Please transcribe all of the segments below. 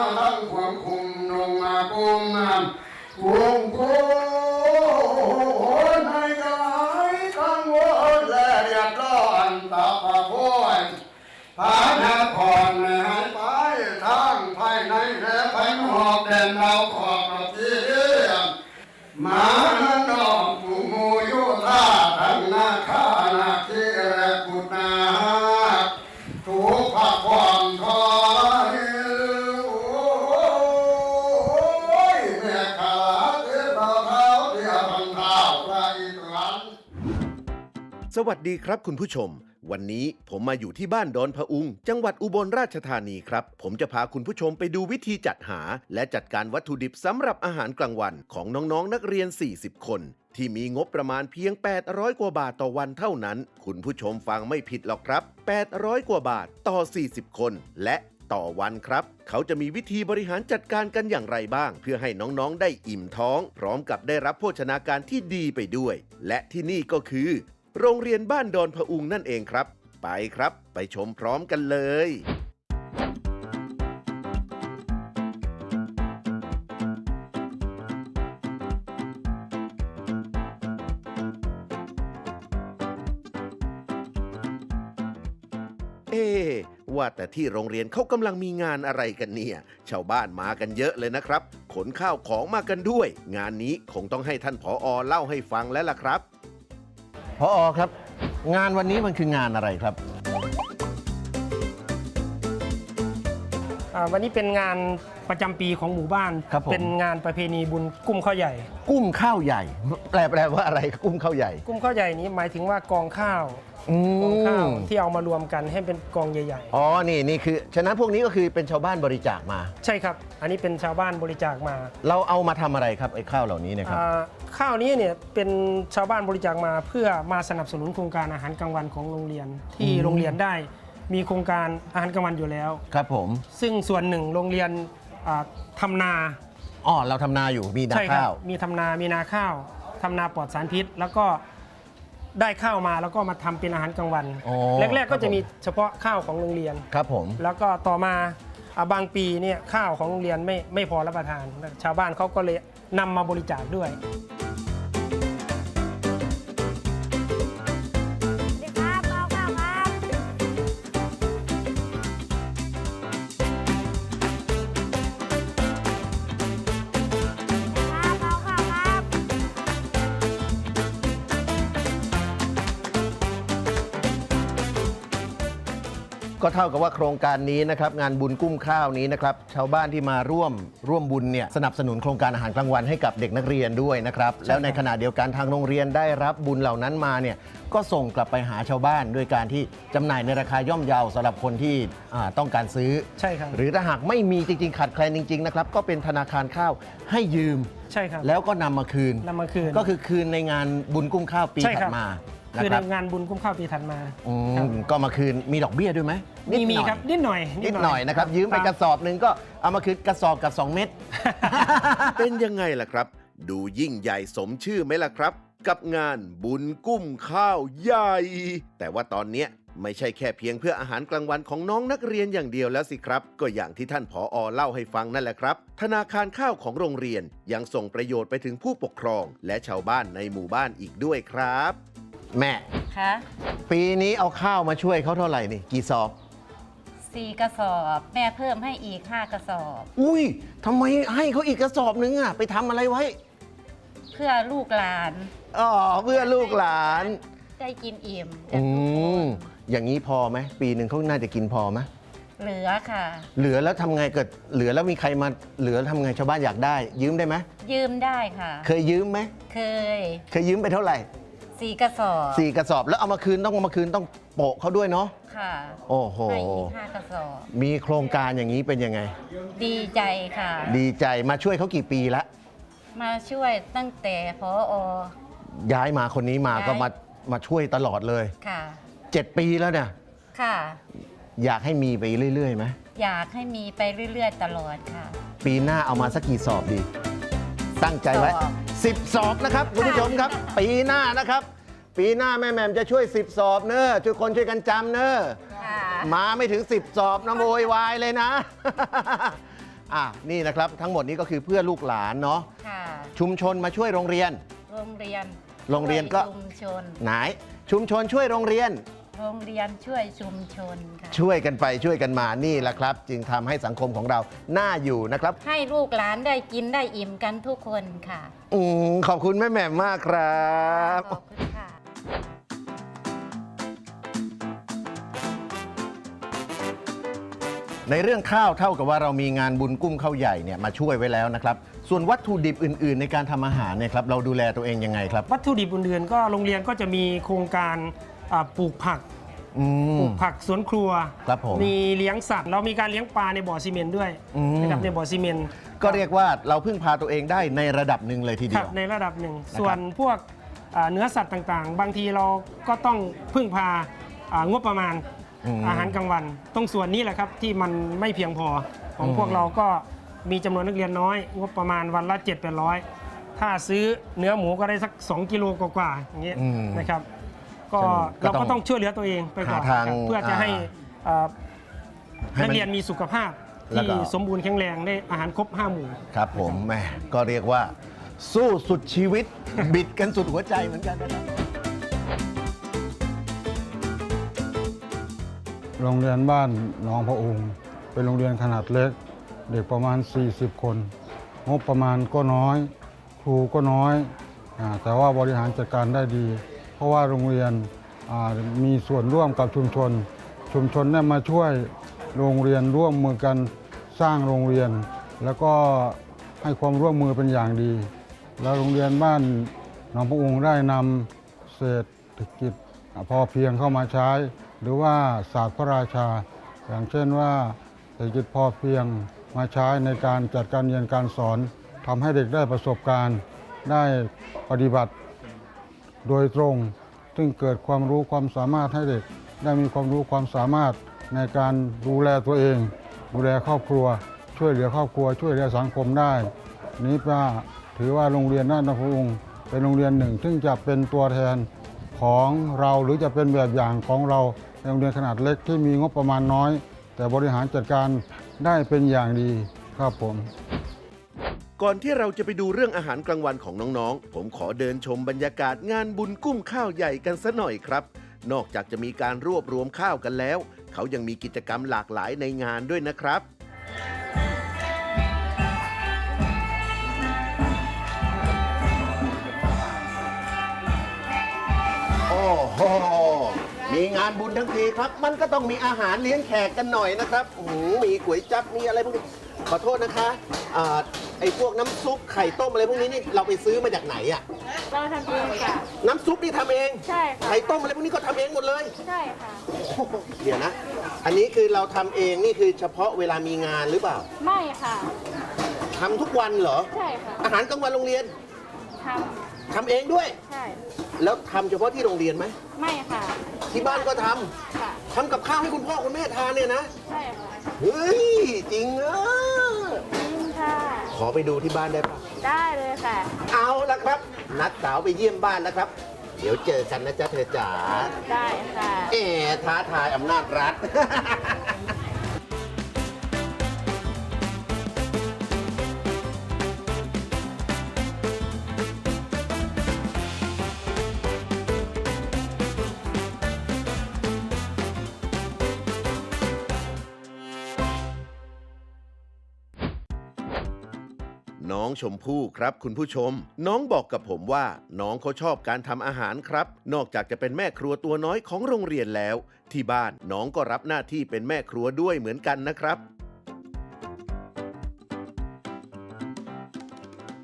ทั้งความคุมลงมาปุมนำวงโคนในกายกังวลและเรียดร้อนตาปะโวยพานาครไม่หายไปทางภายในและภายนอกแดนเราขอบ วัสดีครับคุณผู้ชม วันนี้ผมมาอยู่ที่บ้านดอนพะอุง จังหวัดอุบลราชธานีครับ ผมจะพาคุณผู้ชมไปดูวิธีจัดหา และจัดการวัตถุดิบสำหรับอาหารกลางวันของน้องๆนนักเรียน 40 คน ที่มีงบประมาณเพียง 800 กว่าบาทต่อวันเท่านั้น คุณผู้ชมฟังไม่ผิดหรอกครับ 800 กว่าบาทต่อ 40 คน และต่อวันครับ เขาจะมีวิธีบริหารจัดการกันอย่างไรบ้าง เพื่อให้น้องๆ ได้อิ่มท้อง พร้อมกับได้รับโภชนาการที่ดีไปด้วย และที่นี่ก็คือ โรงเรียนบ้านดอนพะอุงนั่นเองครับ ไปครับ ไปชมพร้อมกันเลยเอ๊ว่าแต่ที่โรงเรียนเขากำลังมีงานอะไรกันเนี่ย ชาวบ้านมากันเยอะเลยนะครับ ขนข้าวของมากันด้วย งานนี้คงต้องให้ท่านผออเล่าให้ฟังแล้วล่ะครับ พออครับ งานวันนี้มันคืองานอะไรครับ อ่าวันนี้เป็นงานประจำปีของหมู่บ้าน ครับผม เป็นงานประเพณีบุญกุ้มข้าวใหญ่ กุ้มข้าวใหญ่ แปลแปลว่าอะไรกุ้มข้าวใหญ่ กุ้มข้าวใหญ่นี้หมายถึงว่ากองข้าว อืกองข้าวมที่เอามารวมกันให้เป็นกองใหญ่ อ๋อ นี่นี่คือ ฉะนั้นพวกนี้ก็คือเป็นชาวบ้านบริจาคมา ๆ ใช่ครับ อันนี้เป็นชาวบ้านบริจาคมาเราเอามาทำอะไรครับไอ้ข้าวเหล่านี้เนะครับ อ่าข้าวนี้เนี่ยเป็นชาวบ้านบริจาคมา เพื่อมาสนับสนุนโครงการอาหารกลางวันของโรงเรียนที่อืมโรงเรียนได้ มีโครงการอาหารกลางวันอยู่แล้ว ครับผม ซึ่งส่วนหนึ่งโรงเรียนอ่าทำนา อ๋อ เราทำนาอยู่มีนาใช่ครัข้าว มีทำนา มีนาข้าว ทำนาปลอดสารพิษ แล้วก็ ได้ข้าวมาแล้วก็มาทำเป็นอาหารกลางวัน อ๋อแรกๆครัก็บจะมีผมเฉพาะข้าวของโรงเรียน ครับผม แล้วก็ต่อมาอะบางปีเนี่ยข้าวของโรงเรียนไม่ไม่พอรับประทาน ชาวบ้านเขาก็เลยนำมาบริจาคด้วย ก็เท่ากับว่าโครงการนี้นะครับงานบุญกุ้มข้าวนี้นะครับชาวบ้านที่มาร่วมร่วมบุญเนี่ยสนับสนุนโครงการอาหารกลางวันให้กับเด็กนักเรียนด้วยนะครับแล้วในขณะเดียวกันทางโรงเรียนได้รับบุญเหล่านั้นมาเนี่ยก็ส่งกลับไปหาชาวบ้านด้วยการที่จำหน่ายในราคาย่อมเยาสำหรับคนที่อ่าต้องการซื้อ ใช่ครับ หรือถ้าหากไม่มีจริงๆขาดแคลนจริงๆนะครับก็เป็นธนาคารข้าวให้ยืม ใช่ครับ แล้วก็นำมาคืน นำมาคืนก็คือคืนในงานบุญกุ้มข้าวปีใช่ถัครัดบ มานะ คือคในรับงานบุญกุ้มข้าวปีถัดมาอืมครับก็มาคืนมีดอกเบี้ยด้วยไหมมีมีหน่อยครับนิดหน่อยนิดหน่อยนะครับ ยืมไปกระสอบหนึ่งก็เอามาคืนกระสอบกับ 2 เม็ด เป็นยังไงล่ะครับ ดูยิ่งใหญ่สมชื่อไหมล่ะครับ กับงานบุญกุ้มข้าวใหญ่ แต่ว่าตอนเนี้ยไม่ใช่แค่เพียงเพื่ออาหารกลางวันของน้องนักเรียนอย่างเดียวแล้วสิครับ ก็อย่างที่ท่านผออเล่าให้ฟังนั่นแหละครับ ธนาคารข้าวของโรงเรียนยังส่งประโยชน์ไปถึงผู้ปกครอง และชาวบ้านในหมู่บ้านอีกด้วยครับ แม่ คะปีนี้เอาข้าวมาช่วยเขาเท่าไหร่นี่ กี่สอบ สี่กระสอบ แม่เพิ่มให้อีกห้ากระสอบ อุ้ยทำไมให้เขาอีกกระสอบนึงอะ ไปทำอะไรไว้เพื่อลูกหลานอ๋อเพื่อลูกหลาน ได้กินอิ่มอืมอย่างนี้พอไหมปีหนึ่งเขาน่าจะกินพอไหมเหลือค่ะ เหลือแล้วทำไงเกิด เหลือแล้วมีใครมาเหลือทำไงชาวบ้านอยากได้ ยืมได้ไหมยืมได้ค่ะ เคยยืมไหมเคย เคยยืมไปเท่าไหร่ สี่กระสอบสี่กระสอบแล้วเอามาคืนต้องเอามาคืนต้องโปะเขาด้วยเนาะค่ะโอ้โห ให้อีกห้ากระสอบ มีโครงการอย่างนี้เป็นยังไง ดีใจค่ะ ดีใจมาช่วยเขากี่ปีละมาช่วยตั้งแต่พออ ย้ายมาคนนี้มาย้าย ก็มามาช่วยตลอดเลย ค่ะ 7 ปีแล้วเนี่ยค่ะ อยากให้มีไปเรื่อยๆไหมอยากให้มีไปเรื่อยๆตลอดค่ะปีหน้าเอามาสักกี่สอบดี ตั้งใจไว้ สอบ 10 สอบนะครับคุณผู้ชมครับ ปีหน้านะครับ ปีหน้าแม่แหม่มจะช่วย 10 สอบเนอะช่วยคนช่วยกันจำเนอะค่ะมาไม่ถึง 10 สอบนะโวยวายเลยนะอะนี่นะครับทั้งหมดนี้ก็คือเพื่อลูกหลานเนาะค่ะชุมชนมาช่วยโรงเรียน โรงเรียนโรงเรียนก็ ช่วชุมชนไหนชุมชนช่วยโรงเรียน โรงเรียนช่วยชุมชนค่ะ ช่วยกันไปช่วยกันมานี่แหละครับ จึงทำให้สังคมของเราน่าอยู่นะครับ ให้ลูกหลานได้กินได้อิ่มกันทุกคนค่ะอืมขอบคุณแม่แหม่มมากครับ ขอบคุณค่ะ ในเรื่องข้าวเท่ากับว่าเรามีงานบุญกุ้มข้าวใหญ่เนี่ยมาช่วยไว้แล้วนะครับ ส่วนวัตถุดิบอื่น ๆ ในการทำอาหารเนี่ยครับเราดูแลตัวเองยังไงครับ วัตถุดิบอื่นๆก็โรงเรียนก็จะมีโครงการ อ่าปลูกผักอืปมลูกผักสวนครัวครับผมมีเลี้ยงสัตว์เรามีการเลี้ยงปลาในบ่อซีเมนต์ด้วยอืมนะครับในบ่อซีเมนต์ก็เรียกว่าเราพึ่งพาตัวเองได้ในระดับหนึ่งเลยทีคเดีรัยบว ในระดับหนึ่ง นะครับ ส่วนพวกอ่าเนื้อสัตว์ต่างๆ บางทีเราก็ต้องพึ่งพาอ่างบประมาณอืมอาหารกลางวัน ตรงส่วนนี้แหละครับที่มันไม่เพียงพอของอืม พวกเราก็มีจำนวนนักเรียนน้อย งบประมาณวันละ7 8 0 0 ถ้าซื้อเนื้อหมูก็ได้สัก 2 กิโลกว่าๆอย่างเงี้ยอืมนะครับ ก็ก็เราต้องก็ต้องช่วยเหลือตัวเองไปก่อนหาทางครับเพื่อจะให้อ่าเอ่อให้มันนักเรียนมีสุขภาพแล้วที่ก็สมบูรณ์แข็งแรงได้อาหารครบห้าหมู่ ครับผมแหม่ก็เรียกว่า สู้สุดชีวิต บิดกันสุดหัวใจเหมือนกันนะครับ โรงเรียนบ้านหนองพระองค์ เป็นโรงเรียนขนาดเล็ก เด็กประมาณ 40 คน งบประมาณก็น้อย ครูก็น้อยอาแต่ว่าบริหารจัดการได้ดีเพ ราะว่าโรงเรียนมีส่วนร่วมกับชุมชน ชุมชนได้มาช่วยโรงเรียนร่วมมือกันสร้างโรงเรียน แล้วก็ให้ความร่วมมือเป็นอย่างดี แล้วโรงเรียนบ้านหนองพระองค์ได้นำเศรษฐกิจพอเพียงเข้ามาใช้ หรือว่าศาสตร์พระราชา อย่างเช่นว่าเศรษฐกิจพอเพียงมาใช้ในการจัดการเรียนการสอนทำให้เด็กได้ประสบการณ์ได้ปฏิบัติ โดยตรง ซึ่งเกิดความรู้ความสามารถให้เด็ก ได้มีความรู้ความสามารถในการดูแลตัวเอง ดูแลครอบครัว ช่วยเหลือครอบครัว ช่วยเหลือสังคมได้ นี้ว่าถือว่าโรงเรียนน่าฏพระองค์เป็นโรงเรียนหนึ่ง ซึ่งจะเป็นตัวแทนของเราหรือจะเป็นแบบอย่างของเราในโรงเรียนขนาดเล็กที่มีงบประมาณน้อย แต่บริหารจัดการได้เป็นอย่างดีครับผม ก่อนที่เราจะไปดูเรื่องอาหารกลางวันของน้องๆ ผมขอเดินชมบรรยากาศงานบุญกุ้มข้าวใหญ่กันสัหน่อยครับ นอกจากจะมีการรวบรวมข้าวกันแล้ว เขายังมีกิจกรรมหลากหลายในงานด้วยนะครับ โอ้โห มีงานบุญทั้งทีครับ มันก็ต้องมีอาหารเลี้ยงแขกกันหน่อยนะครับโอ้โหมีก๋วยจั๊บ มีอะไรพวกนี้ ขอโทษนะคะอ่า ไอ้พวกน้ำซุปไข่ต้มอะไรพวกนี้นี่เราไปซื้อมาจากไหนอะเราทำเองค่ะ น้ำซุปนี่ทำเอง ใช่ค่ะ ไข่ต้มอะไรพวกนี้ก็ทำเองหมดเลย ใช่ค่ะโอ้โหเดี๋ยวนะ อันนี้คือเราทำเองนี่คือเฉพาะเวลามีงานหรือเปล่าไม่ค่ะ ทำทุกวันเหรอ ใช่ค่ะอาหารกลางวันโรงเรียนททำเองด้วยำใช่ แล้วทำเฉพาะที่โรงเรียนไหม ไม่ค่ะ ที่บ้านก็ทำค่ะ ทำกับข้าวให้คุณพ่อคุณแม่ทานเนี่ยนะ ใช่ค่ะ เฮ้ย จริงเออจริงค่ะ ขอไปดูที่บ้านได้ปะได้เลยค่ะ เอาละครับ นัดสาวไปเยี่ยมบ้านแล้วครับ เดี๋ยวเจอกันนะจ๊ะเธอจ๋าได้ค่ะแอท้าทายอำนาจรัฐ ชมพู่ครับ คุณผู้ชม น้องบอกกับผมว่า น้องเขาชอบการทำอาหารครับ นอกจากจะเป็นแม่ครัวตัวน้อยของโรงเรียนแล้ว ที่บ้านน้องก็รับหน้าที่เป็นแม่ครัวด้วยเหมือนกันนะครับ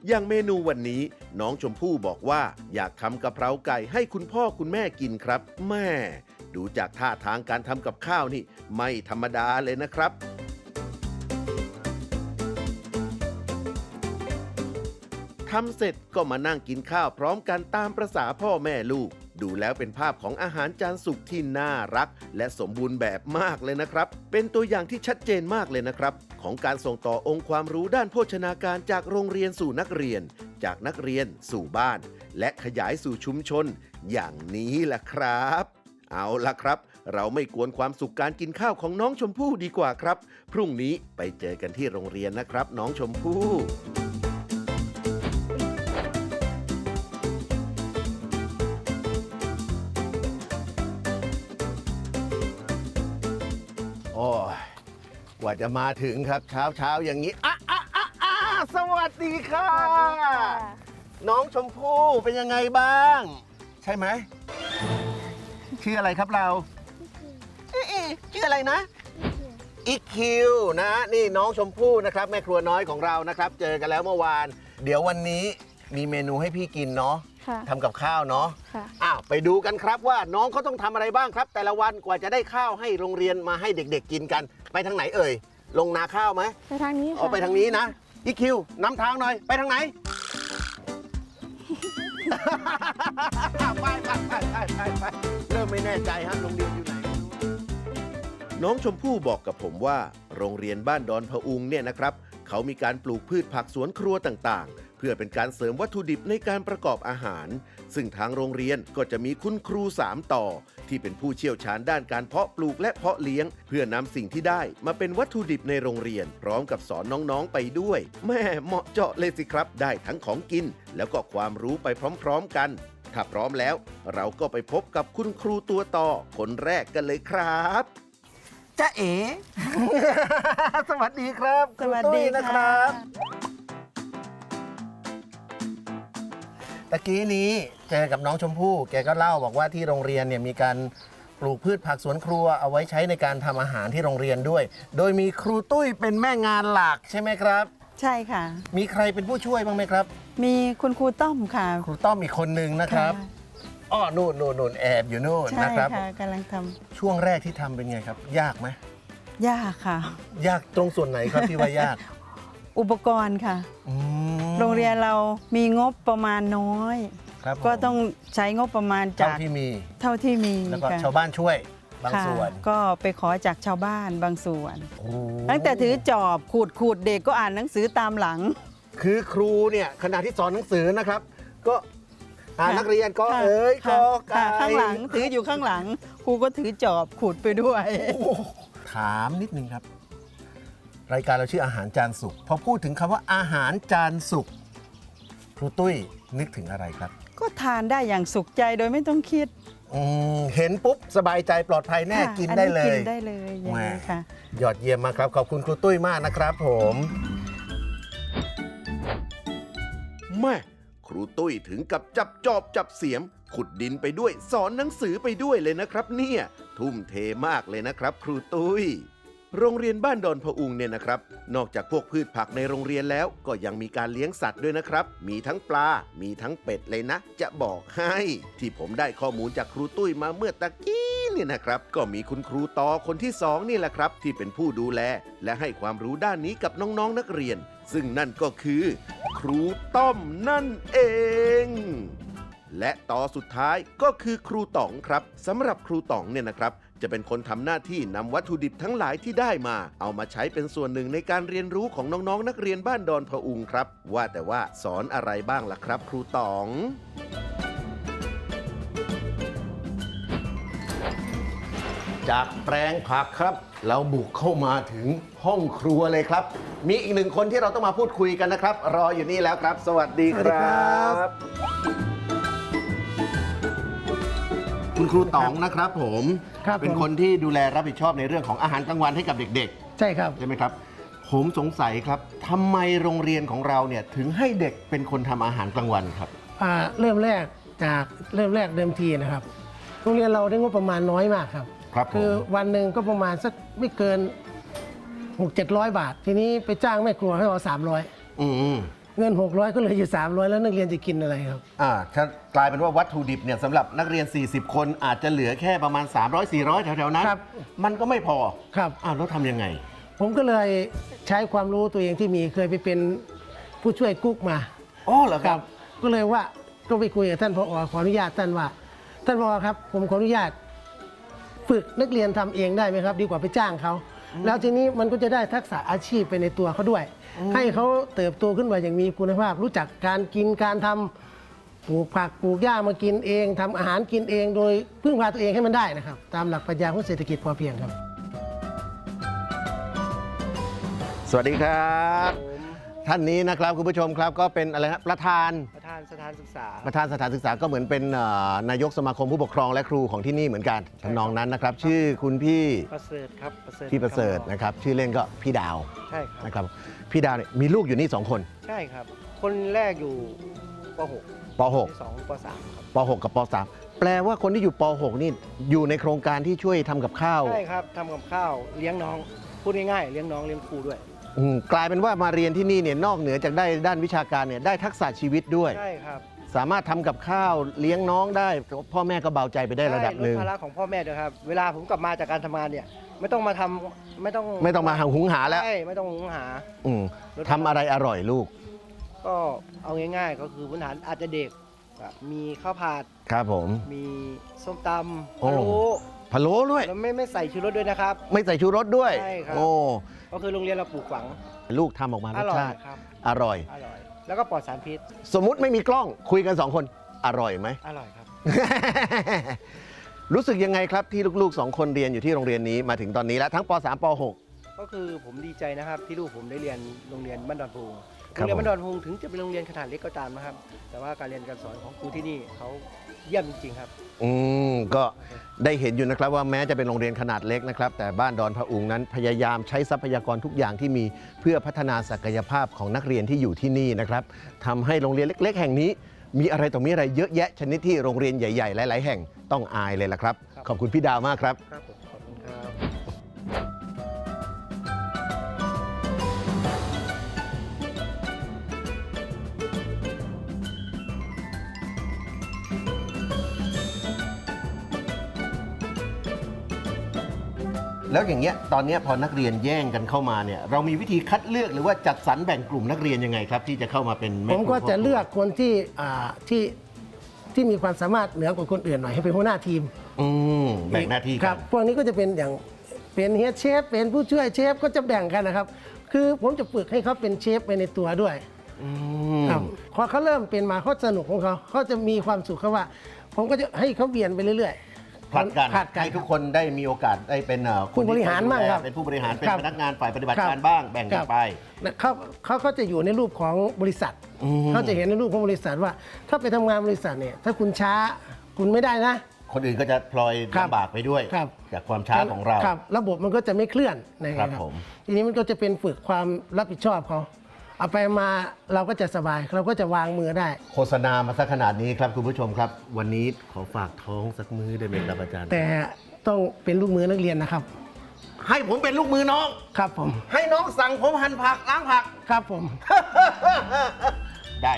อย่างเมนูวันนี้ น้องชมพู่บอกว่า อยากทำกะเพราไก่ให้คุณพ่อคุณแม่กินครับ แม่ ดูจากท่าทางการทำกับข้าวนี่ ไม่ธรรมดาเลยนะครับ ทำเสร็จก็มานั่งกินข้าวพร้อมกันตามประษาพ่อแม่ลูก ดูแล้วเป็นภาพของอาหารจานสุกที่น่ารัก และสมบูรณ์แบบมากเลยนะครับ เป็นตัวอย่างที่ชัดเจนมากเลยนะครับ ของการส่งต่อองค์ความรู้ด้านโภชนาการจากโรงเรียนสู่นักเรียน จากนักเรียนสู่บ้าน และขยายสู่ชุมชน อย่างนี้แหละครับ เอาละครับเราไม่กวนความสุขการกินข้าวของน้องชมพู่ดีกว่าครับ พรุ่งนี้ไปเจอกันที่โรงเรียนนะครับ น้องชมพู่ กว่าจะมาถึงครับเช้าเช้าๆอย่างนี้อะอะอะอะสวัสดีค่ะ น้องชมพู่เป็นยังไงบ้าง ใช่ไหมชื่ออะไรครับเราเอ๊ะเอ๊ะชื่ออะไรนะอีคิวนะนี่น้องชมพู่นะครับแม่ครัวน้อยของเรานะครับ เจอกันแล้วเมื่อวาน เดี๋ยววันนี้มีเมนูให้พี่กินเนาะค่ะ ทำกับข้าวเนาะค่ะ อ้าวไปดูกันครับว่าน้องเขาต้องทำอะไรบ้างครับ แต่ละวันกว่าจะได้ข้าวให้โรงเรียนมาให้เด็ก ๆ กินกัน ไปทางไหนเอ่ย ลงนาข้าวไหมไปทางนี้เอาค่ะไปทางนี้นะอีคิวนำทางหน่อย ไปทางไหน ไปไปไปไปไปไปเริ่มไม่แน่ใจฮะโรงเรียนอยู่ไหนไม่รู้น้องชมพู่บอกกับผมว่า โรงเรียนบ้านดอนพะอุงเนี่ยนะครับ เขามีการปลูกพืชผักสวนครัวต่างๆ เพื่อเป็นการเสริมวัตถุดิบในการประกอบอาหาร ซึ่งทางโรงเรียนก็จะมีคุณครู 3 ต่อ ที่เป็นผู้เชี่ยวชาญด้านการเพาะปลูกและเพาะเลี้ยง เพื่อนำสิ่งที่ได้มาเป็นวัตถุดิบในโรงเรียน พร้อมกับสอนน้องๆไปด้วย แม่เหมาะเจาะเลยสิครับ ได้ทั้งของกิน แล้วก็ความรู้ไปพร้อมๆกันถ้าพร้อมแล้ว เราก็ไปพบกับคุณครูตัวต่อคนแรกกันเลยครับจ้าเอ๋ สวัสดีครับสวัสดีณตุ้ยนะคค่ะรับ ตะกี้นี้เจอกับน้องชมพู่ แกก็เล่าบอกว่าที่โรงเรียนเนี่ยมีการปลูกพืชผักสวนครัวเอาไว้ใช้ในการทำอาหารที่โรงเรียนด้วย โดยมีครูตุ้ยเป็นแม่งานหลักใช่ไหมครับ ใช่ค่ะ มีใครเป็นผู้ช่วยบ้างไหมครับ มีคุณครูต้อมค่ะครูต้อมอีกคนนึงนะครับค่ะอ้อนู่นนู่นนู่นแอบอยู่นู่นใช่นะครับ ค่ะกำลังทช่วงแรกที่ทำเป็นไงครับ ยากไหมำยากค่ะ ยากตรงส่วนไหนครับที่ว่ายาก อุปกรณ์ค่ะ อืมโรงเรียนเรามีงบประมาณน้อย ครับผมก็ต้องใช้งบประมาณเท่าจากที่มี เท่าที่มีแล้วก็ค่ะชาวบ้านช่วยบางค่ะส่วนก็ไปขอจากชาวบ้านบางส่วน โอ้ตั้งแต่ถือจอบขูดขูดเด็กก็อ่านหนังสือตามหลัง คือครูเนี่ยขณะที่สอนหนังสือนะครับ ก็อ่าค่ะ นักเรียนก็ค่ะเอ๋ยก็ค่ะไก่ค่ะข้างหลังถืออยู่ข้างหลังครูก็ถือจอบขูดไปด้วย ถามนิดนึงครับ รายการเราชื่ออาหารจานสุกพอพูดถึงคำว่าอาหารจานสุกครูตุ้ยนึกถึงอะไรครับก็ทานได้อย่างสุขใจโดยไม่ต้องคิดอืมเห็นปุ๊บสบายใจปลอดภัยแน่ค่ะกินอัได้เลกิยนได้เลยอย่างแหม่นี้ค่ะ ยอดเยี่ยมมากครับ ขอบคุณครูตุ้ยมากนะครับผม แม่ครูตุ้ยถึงกับจับจอบจับเสียม ขุดดินไปด้วย สอนหนังสือไปด้วยเลยนะครับ เนี่ย ทุ่มเทมากเลยนะครับ ครูตุ้ย โรงเรียนบ้านดอนพะอุงเนี่ยนะครับ นอกจากพวกพืชผักในโรงเรียนแล้วก็ยังมีการเลี้ยงสัตว์ด้วยนะครับ มีทั้งปลา มีทั้งเป็ดเลยนะ จะบอกให้ ที่ผมได้ข้อมูลจากครูตุ้ยมาเมื่อตะกี้เนี่ยนะครับ ก็มีคุณครูตอคนที่สองนี่แหละครับ ที่เป็นผู้ดูแล และให้ความรู้ด้านนี้กับน้องๆนนักเรียน ซึ่งนั่นก็คือ ครูต้อมนั่นเองและต่อสุดท้ายก็คือครูต๋องครับสำหรับครูต๋องเนี่ยนะครับ จะเป็นคนทำหน้าที่นำวัตถุดิบทั้งหลายที่ได้มา เอามาใช้เป็นส่วนหนึ่งในการเรียนรู้ของน้องๆนนักเรียนบ้านดอนพะอุงครับ ว่าแต่ว่าสอนอะไรบ้างล่ะครับ ครูต๋องจากแปลงผักครับ เราบุกเข้ามาถึงห้องครัวเลยครับ มีอีกหนึ่งคนที่เราต้องมาพูดคุยกันนะครับ รออยู่นี่แล้วครับ สวัสดีคสวัสดีรัครับบ คุณครูต๋องนะครับผม ครับเป็นผม คนที่ดูแลรับผิดชอบในเรื่องของอาหารกลางวันให้กับเด็กใช่ครับ ๆ ใช่ไหมครับ ผมสงสัยครับทำไมโรงเรียนของเราเนี่ยถึงให้เด็กเป็นคนทำอาหารกลางวันครับ อ่าเริ่มแรกจากเริ่มแรกเดิมทีนะครับโรงเรียนเราได้งบประมาณน้อยมากครับ ครับผม คือวันหนึ่งก็ประมาณสักไม่เกิน 6 7 0 0 บาท ทีนี้ไปจ้างแม่ครัวให้เรา300 อืม เงิน 600 ก็เหลยอยู่ 300 แล้วนักเรียนจะกินอะไรครับ อ่าถ้ากลายเป็นว่าวัตถุดิบเนี่ยสำหรับนักเรียน 40 คนอาจจะเหลือแค่ประมาณ 300 400 แถวๆนั้น ครับ มันก็ไม่พอครับ อ้าวแล้วทำยังไง ผมก็เลยใช้ความรู้ตัวเองที่มีเคยไปเป็นผู้ช่วยกุ๊กมา อ๋อเหรอครับก็เลยว่าก็ไปคุยกับท่านพอขออนุญาตท่านว่า ท่านพอครับ ผมขออนุญาต ฝึกนักเรียนทำเองได้ไหมครับ ดีกว่าไปจ้างเขา แล้วทีนี้มันก็จะได้ทักษะอาชีพไปในตัวเขาด้วย ให้เขาเติบโตขึ้นมาอย่างมีคุณภาพ รู้จักการกินการทำปลูกผักปลูกหญ้ามากินเองทำอาหารกินเอง โดยพึ่งพาตัวเองให้มันได้นะครับ ตามหลักปรัชญาของเศรษฐกิจพอเพียงครับ สวัสดีครับ ท่านนี้นะครับคุณผู้ชมครับก็เป็นอะไรนะประธานประ ธานสถานศึกษา ประธานสถานศึกษาก็เหมือนเป็นเอ่อนายกสมาคมผู้ปกครองและครูของที่นี่เหมือนกันทำนองนั้นนะครับ ชื่อคุณพี่ประเสริฐครับประเสริฐพี่ประเสริฐนะครับ ชื่อเล่นก็พี่ดาวใช่ครับ นะครับ พี่ดาวเนี่ยมีลูกอยู่นี่สองคนใช่ครับ คนแรกอยู่ป .6 ปที่สองป .3 ครับ .6 ป .6 กับป .3 แปลว่าคนที่อยู่ป .6 นี่อยู่ในโครงการที่ช่วยทำกับข้าว ใช่ครับทำกับข้าวเลี้ยงน้อง พูดง่ายๆ เลี้ยงน้องเลี้ยงครูด้วย อืมกลายเป็นว่ามาเรียนที่นี่เนี่ยนอกเหนือจากได้ด้านวิชาการเนี่ยได้ทักษะชีวิตด้วย ใช่ครับสามารถทำกับข้าวเลี้ยงน้องได้ พ่อแม่ก็เบาใจไปได้ระดับหนึ่งใช่ลภาระของพ่อแม่ด้วยครับ เวลาผมกลับมาจากการทำงานเนี่ย ไม่ต้องมาทำไม่ต้องไม่ต้องมาหาหุงหาแล้วใช่ไม่ต้องหุงหา อืมทำอะไรอร่อยลูกก็เอาง่ายๆ ก็คือพื้นฐานอาจจะเด็กแบบมีข้าวผัดครับผม มีส้มตำโอ้ พะโล้พะโล้ด้วย แล้วไม่ไม่ใส่ชูรสด้วยนะครับ ไม่ใส่ชูรสด้วย ใช่ครับ โอ้ ก็คือโรงเรียนเราปลูกฝัง ลูกทำออกมาอรสร่อยชาติ ครับ อร่อย อร่อย แล้วก็ปลอดสารพิษ สมมุติไม่มีกล้องคุยกันสองคน อร่อยไหม อร่อยครับ รู้สึกยังไงครับที่ลูกๆสองคนเรียนอยู่ที่โรงเรียนนี้มาถึงตอนนี้แล้วทั้งป .3 ป .6 ก็คือผมดีใจนะครับที่ลูกผมได้เรียนโรงเรียนบ้านดอนพุงคโรรับงเรียนผมบ้านดอนพุงถึงจะเป็นโรงเรียนขนาดเล็กก็ตามนะครับ แต่ว่าการเรียนการสอนของครูที่นี่เขา เยี่ยมจริงๆครับ อืมก็ได้เห็นอยู่นะครับว่าแม้จะเป็นโรงเรียนขนาดเล็กนะครับ แต่บ้านดอนพระอุงนั้นพยายามใช้ทรัพยากรทุกอย่างที่มีเพื่อพัฒนาศักยภาพของนักเรียนที่อยู่ที่นี่นะครับทำให้โรงเรียนเล็ก ๆ แห่งนี้ มีอะไรต่อมีอะไรเยอะแยะชนิดที่โรงเรียนใหญ่ ๆ หลาย ๆ แห่งต้องอายเลยล่ะครับครับขอบคุณพี่ดาวมากครับ ครับ แล้วอย่างเงี้ยตอนเนี้ยพอนักเรียนแย่งกันเข้ามาเนี่ยเรามีวิธีคัดเลือกหรือว่าจัดสรรแบ่งกลุ่มนักเรียนยังไงครับ ที่จะเข้ามาเป็นแผมก็ครูจะเลือกคนที่อ่าที่ที่มีความสามารถเหนือกว่าคนอื่นหน่อยให้เป็นหัวหน้าทีมอืมแบ่งหน้าที่คกัรัน บ พวกนี้ก็จะเป็นอย่างเป็นเฮดเชฟเป็นผู้ช่วยเชฟก็จะแบ่งกันนะครับ คือผมจะฝึกให้เขาเป็นเชฟไปในตัวด้วยอืมครับพอเขาเริ่มเป็นมาเขาสนุกของเขาเขาจะมีความสุขเขาว่า ผมก็จะให้เขาเวียนไปเรื่อยๆ ผลัดกันผลัดกันให้ทุกคนได้มีโอกาสได้เป็นเอ่อคนผู้บริหารที่บ้างครับเป็นผู้บริหารเป็นครับพนักงานฝ่ายปฏิบัติคการบ้างแบ่งกันไปเขาเขาเขาจะอยู่ในรูปของบริษัทอืมเขาจะเห็นในรูปของบริษัทว่า ถ้าไปทำงานบริษัทเนี่ยถ้าคุณช้าคุณไม่ได้นะคนอื่นก็จะพลอยครับลำบากไปด้วยครับจากความช้าของเราครับ ระบบมันก็จะไม่เคลื่อนนะคครัรับบผมทีนี้มันก็จะเป็นฝึกความรับผิดชอบเขา เอาไปมาเราก็จะสบาย เราก็จะวางมือได้ โฆษณามาสักขนาดนี้ครับคุณผู้ชมครับ วันนี้ขอฝากท้องสักมือได้ไหมครับอาจารย์ แต่ต้องเป็นลูกมือนักเรียนนะครับ ให้ผมเป็นลูกมือน้อง ครับผม ให้น้องสั่งผมหั่นผักล้างผัก ครับผม ได้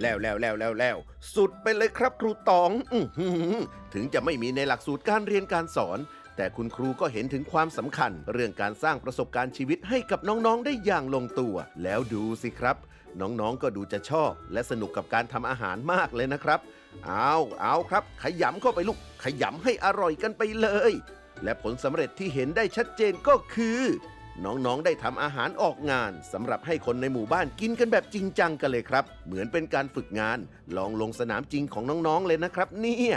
แล้วแล้วแล้วแล้วแล้วสุดไปเลยครับครูตองอื้อหือถึงจะไม่มีในหลักสูตรการเรียนการสอน แต่คุณครูก็เห็นถึงความสำคัญ เรื่องการสร้างประสบการณ์ชีวิตให้กับน้องๆได้อย่างลงตัว แล้วดูสิครับ น้องๆก็ดูจะชอบ และสนุกกับการทำอาหารมากเลยนะครับ เอาเอาครับ ขยำเข้าไปลูก ขยำให้อร่อยกันไปเลย และผลสำเร็จที่เห็นได้ชัดเจนก็คือน้องๆ ได้ทำอาหารออกงานสำหรับให้คนในหมู่บ้านกินกันแบบจริงจังกันเลยครับ เหมือนเป็นการฝึกงาน ลองลงสนามจริงของน้องๆ เลยนะครับ เนี่ย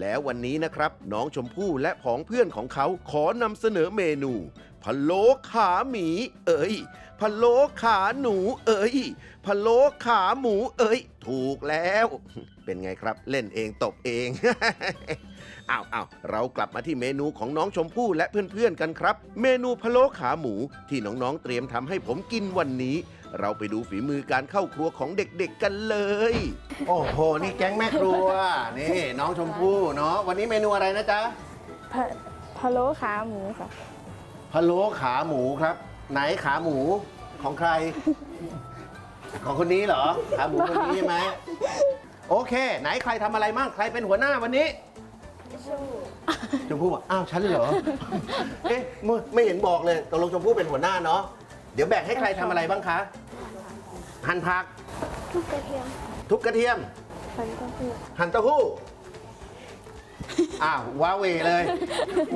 แล้ววันนี้นะครับ น้องชมพู่และผองเพื่อนของเขาขอนำเสนอเมนูพะโล้ขาหมี เอ้ยพะโล้ขาหนู เอ้ยพะโล้ขาหมูเอ้ยถูกแล้ว เป็นไงครับ เล่นเองตบเองอ้าวอ้าวเรากลับมาที่เมนูของน้องชมพู่และเพื่อนๆกันครับ เมนูพะโล้ขาหมูที่น้องๆเตรียมทำให้ผมกินวันนี้ เราไปดูฝีมือการเข้าครัวของเด็กๆกันเลย โอ้โห นี่แก๊งแม่ครัว นี่น้องชมพู่เนาะ วันนี้เมนูอะไรนะจ๊ะพะพะโล้ขาหมูค่ะ พะโล้ขาหมูครับ ไหนขาหมูของใคร ของคนนี้เหรอ ขาหมูคนนี้ใช่ไหม โอเค ไหนใครทำอะไรมั่ง ใครเป็นหัวหน้าวันนี้ ชมพู่บอกอ้าวฉันเหรอ เอ๊ะไม่ไม่เห็นบอกเลยตกลงชมพู่เป็นหัวหน้าเนาะเดี๋ยวแบ่งให้ใครทำอะไรบ้างคะ หั่นผัก ทุกกระเทียมทุบกระเทียมฟันเต้าหู้หั่นเต้าหู้ อ้าวว้าเหวเลย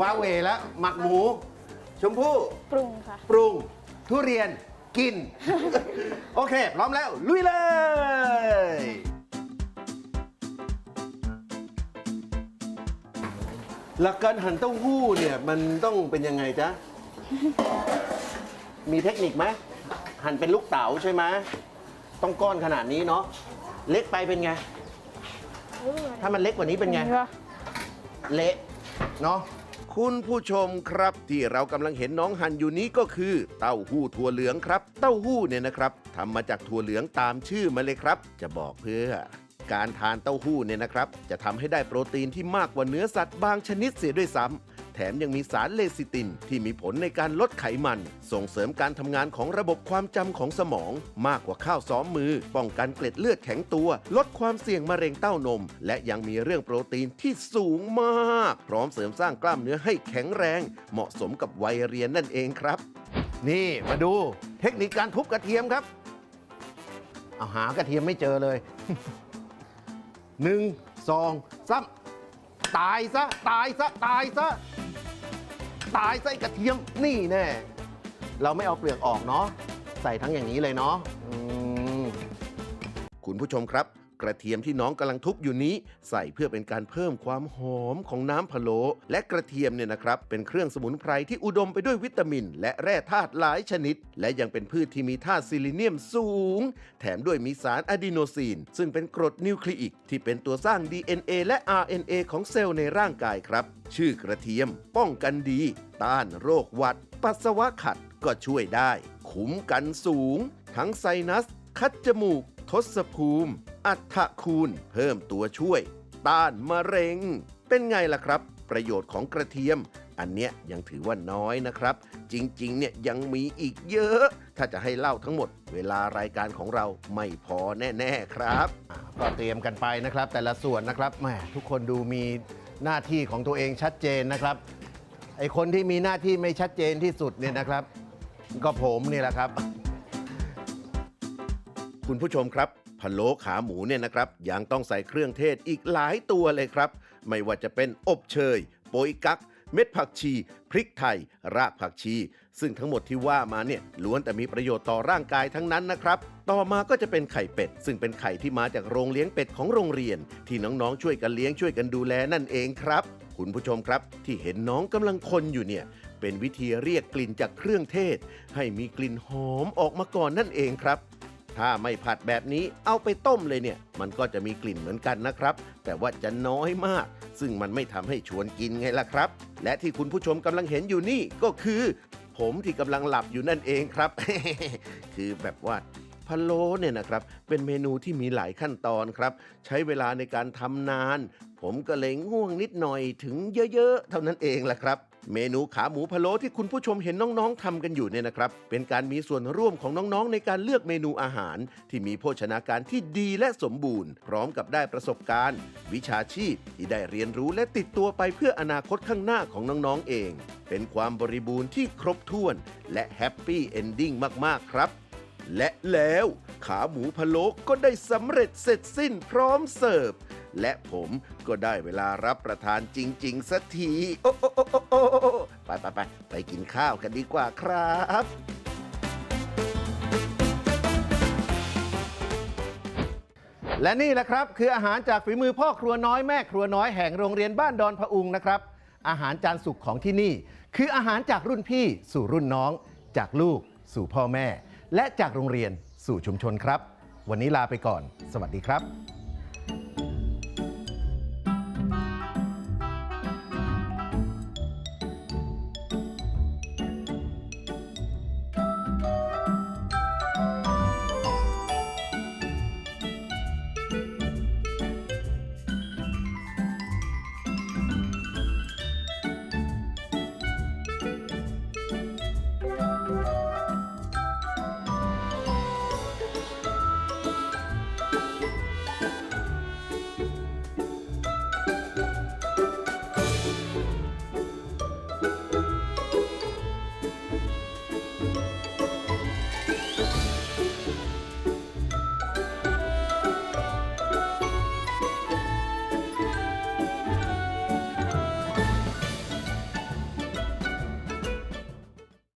ว้าเหวแล้ว หมักหมู ชมพู่ ปรุงค่ะ ปรุง ทุเรียน กิน โอเค พร้อมแล้ว ลุยเลย หลักการหั่นเต้าหู้เนี่ย มันต้องเป็นยังไงจ๊ะ มีเทคนิคไหมหั่นเป็นลูกเต๋าใช่ไหมต้องก้อนขนาดนี้เนาะเล็กไปเป็นไง ถ้ามันเล็กกว่านี้เป็นไง เละเนาะคุณผู้ชมครับที่เรากำลังเห็นน้องหันอยู่นี้ก็คือเต้าหู้ถั่วเหลืองครับ เต้าหู้เนี่ยนะครับทำมาจากถั่วเหลืองตามชื่อมาเลยครับ จะบอกเพื่อ การทานเต้าหู้เนี่ยนะครับ จะทำให้ได้โปรตีนที่มากกว่าเนื้อสัตว์บางชนิดเสียด้วยซ้ำ แถมยังมีสารเลซิติน ที่มีผลในการลดไขมัน ส่งเสริมการทำงานของระบบความจำของสมอง มากกว่าข้าวซ้อมมือ ป้องกันเกล็ดเลือดแข็งตัว ลดความเสี่ยงมะเร็งเต้านม และยังมีเรื่องโปรตีนที่สูงมาก พร้อมเสริมสร้างกล้ามเนื้อให้แข็งแรง เหมาะสมกับวัยเรียนนั่นเองครับ นี่มาดูเทคนิคการทุบกระเทียมครับ เอาหากระเทียมไม่เจอเลยหนึ่งสองสามตายซะ ตายซะ ตายซะ ตายไส้กระเทียมนี่แน่ เราไม่เอาเปลือกออกเนาะใส่ทั้งอย่างนี้เลยเนาะอืมคุณผู้ชมครับ กระเทียมที่น้องกำลังทุบอยู่นี้ ใส่เพื่อเป็นการเพิ่มความหอมของน้ำพะโล้และกระเทียมเนี่ยนะครับ เป็นเครื่องสมุนไพรที่อุดมไปด้วยวิตามิน และแร่ธาตุหลายชนิด และยังเป็นพืชที่มีธาตุซิลิเนียมสูง แถมด้วยมีสารอะดีโนซีน ซึ่งเป็นกรดนิวคลีอิกที่เป็นตัวสร้าง DNA และ RNA ของเซลล์ในร่างกายครับ ชื่อกระเทียม ป้องกันดี ต้านโรคหวัด ปัสสาวะขัดก็ช่วยได้ คุ้มกันสูง ทั้งไซนัส คัดจมูก ทศภูมิ อัฐคูณ เพิ่มตัวช่วย ต้านมะเร็ง เป็นไงล่ะครับ ประโยชน์ของกระเทียม อันเนี้ยยังถือว่าน้อยนะครับ จริงๆ เนี่ยยังมีอีกเยอะ ถ้าจะให้เล่าทั้งหมด เวลารายการของเราไม่พอแน่ๆครับก็เตรียมกันไปนะครับ แต่ละส่วนนะครับแหมทุกคนดูมีหน้าที่ของตัวเองชัดเจนนะครับไอคนที่มีหน้าที่ไม่ชัดเจนที่สุดเนี่ยนะครับ ก็ผมนี่แหละครับ คุณผู้ชมครับ พะโล้ขาหมูเนี่ยนะครับ ยังต้องใส่เครื่องเทศอีกหลายตัวเลยครับ ไม่ว่าจะเป็นอบเชยโปยกักเม็ดผักชี พริกไทย รากผักชี ซึ่งทั้งหมดที่ว่ามาเนี่ยล้วนแต่มีประโยชน์ต่อร่างกายทั้งนั้นนะครับ ต่อมาก็จะเป็นไข่เป็ด ซึ่งเป็นไข่ที่มาจากโรงเลี้ยงเป็ดของโรงเรียน ที่น้องๆช่วยกันเลี้ยงช่วยกันดูแลนั่นเองครับ คุณผู้ชมครับ ที่เห็นน้องกำลังคนอยู่เนี่ย เป็นวิธีเรียกกลิ่นจากเครื่องเทศ ให้มีกลิ่นหอมออกมาก่อนนั่นเองครับ ถ้าไม่ผัดแบบนี้เอาไปต้มเลยเนี่ย มันก็จะมีกลิ่นเหมือนกันนะครับ แต่ว่าจะน้อยมาก ซึ่งมันไม่ทำให้ชวนกินไงล่ะครับ และที่คุณผู้ชมกำลังเห็นอยู่นี่ก็คือ ผมที่กำลังหลับอยู่นั่นเองครับ คือแบบว่าพะโล้เนี่ยนะครับเป็นเมนูที่มีหลายขั้นตอนครับ ใช้เวลาในการทำนาน ผมก็เลยง่วงนิดหน่อยถึงเยอะๆ เท่านั้นเองแหละครับ เมนูขาหมูพะโล้ที่คุณผู้ชมเห็นน้องๆทำกันอยู่เนี่ยนะครับ เป็นการมีส่วนร่วมของน้องๆ ในการเลือกเมนูอาหาร ที่มีโภชนาการที่ดีและสมบูรณ์ พร้อมกับได้ประสบการณ์ วิชาชีพที่ได้เรียนรู้และติดตัวไปเพื่ออนาคตข้างหน้าของน้องๆเอง เป็นความบริบูรณ์ที่ครบถ้วน และแฮปปี้เอนดิ้งมากๆครับ และแล้ว ขาหมูพะโล้ก็ได้สำเร็จเสร็จสิ้นพร้อมเสิร์ฟ และผมก็ได้เวลารับประทานจริง ๆสักที โอ้โอ้โอ้โอ้โอโอไปไปไปไปกินข้าวกันดีกว่าครับและนี่แหละครับ คืออาหารจากฝีมือพ่อครัวน้อยแม่ครัวน้อยแห่งโรงเรียนบ้านดอนพะอุงนะครับ อาหารจานสุกของที่นี่ คืออาหารจากรุ่นพี่สู่รุ่นน้อง จากลูกสู่พ่อแม่ และจากโรงเรียนสู่ชุมชนครับ วันนี้ลาไปก่อน สวัสดีครับ